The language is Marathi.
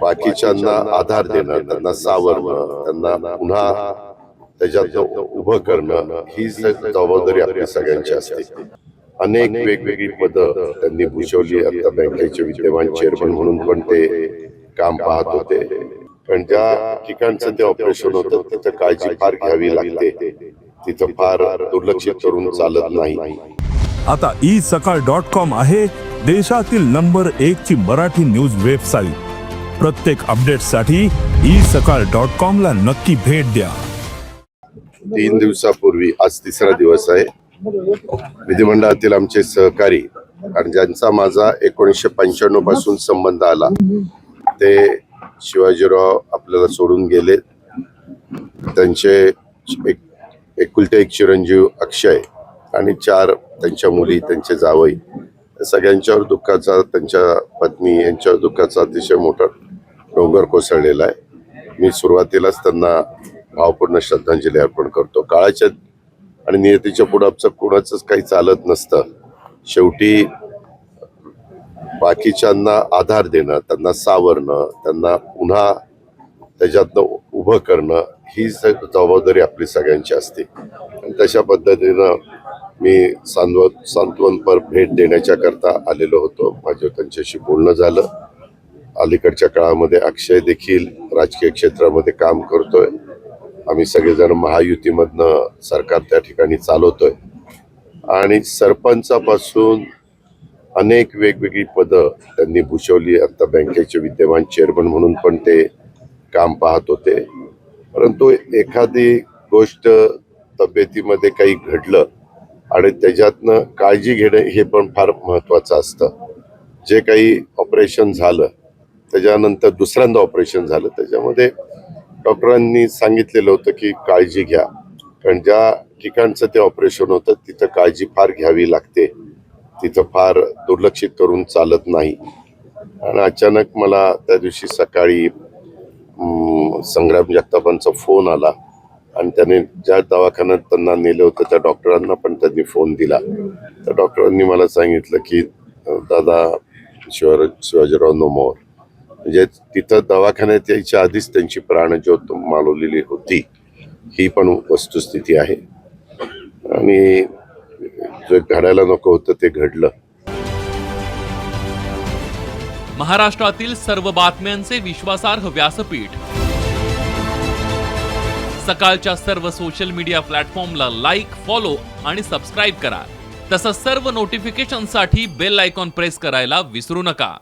बाकीच्यांना आधार देणं त्यांना सावरणं त्यांना पुन्हा त्याच्यात उभं करणं ही जबाबदारी आपली सगळ्यांची असते. अनेक वेगवेगळी पदं त्यांनी भूषवली. आता बँकेचे विद्यमान चेअरमन म्हणून पण ते काम पाहत होते. पण ज्या ठिकाणचं ते ऑपरेशन होतं तिथं काळजी फार घ्यावी लागते. तिथं फार दुर्लक्षित करून चालत नाही. आता ई सकाळ डॉट कॉम आहे देशातील नंबर एक ची मराठी न्यूज वेबसाईट. प्रत्येक अपडेटसाठी ई सकाळ डॉट कॉम ला नक्की भेट द्या. तीन दिवसापूर्वी आज तिसरा दिवस आहे. विधिमंडळातील आमचे सहकारी आणि ज्यांचा माझा एकोणीसशे पंच्याण्णवपासून संबंध आला ते शिवाजीराव आपल्याला सोडून गेले. त्यांचे एक एकुलते एक चिरंजीव अक्षय आणि चार त्यांच्या मुली त्यांचे जावई. सगळ्यांच्यावर दुःखाचा त्यांच्या पत्नी यांच्यावर दुःखाचा अतिशय मोठा डोंगर कोसळलेला आहे. मी सुरुवातीलाच त्यांना भावपूर्ण श्रद्धांजली अर्पण करतो. काळाच्या आणि नियतीच्या पुढं आमचं कोणाचंच काही चालत नसतं. शेवटी बाकीच्यांना आधार देणं त्यांना सावरणं त्यांना पुन्हा त्याच्यातनं उभं करणं ही जबाबदारी आपली सगळ्यांची असते. आणि तशा पद्धतीनं मी सांत्वन सांत्वनपर भेट देण्याच्या करता आलेलो होतो. माझं त्यांच्याशी बोलणं झालं. अलीकडच्या काळामध्ये अक्षय देखील राजकीय क्षेत्रामध्ये काम करतोय. आम्ही सगळेजण महायुतीमधनं सरकार त्या ठिकाणी चालवतोय. आणि सरपंचापासून अनेक वेगवेगळी पदं त्यांनी भूषवली. आत्ता बँकेचे विद्यमान चेअरमन म्हणून पण ते काम पाहत होते. परंतु एखादी गोष्ट तब्येतीमध्ये काही घडलं आणि त्याच्यातनं काळजी घेणं हे पण फार महत्त्वाचं असतं. जे काही ऑपरेशन झालं त्याच्यानंतर दुसऱ्यांदा ऑपरेशन झालं. त्याच्यामध्ये डॉक्टरांनी सांगितलेलं होतं की काळजी घ्या. कारण ज्या ठिकाणचं ते ऑपरेशन होतं तिथं काळजी फार घ्यावी लागते. तिथं फार दुर्लक्षित करून चालत नाही. आणि अचानक मला त्या दिवशी सकाळी संग्राम जगतापांचा फोन आला. आणि त्याने ज्या दवाखान्यात त्यांना नेलं होतं त्या डॉक्टरांना पण त्यांनी फोन दिला. त्या डॉक्टरांनी मला सांगितलं की दादा शिवा शिवाजीराव नोमोर म्हणजे तिथं दवाखान्यात यायच्या आधीच त्यांची प्राणज्योत मालवलेली होती. ही पण वस्तुस्थिती आहे. आणि जे घडायला नको होतं ते घडलं. महाराष्ट्रातील सर्व बातम्यांचे विश्वासार्ह व्यासपीठ. सकाळच्या सर्व सोशल मीडिया प्लॅटफॉर्मला लाईक फॉलो आणि सबस्क्राईब करा. तसंच सर्व नोटिफिकेशनसाठी बेल आयकॉन प्रेस करायला विसरू नका.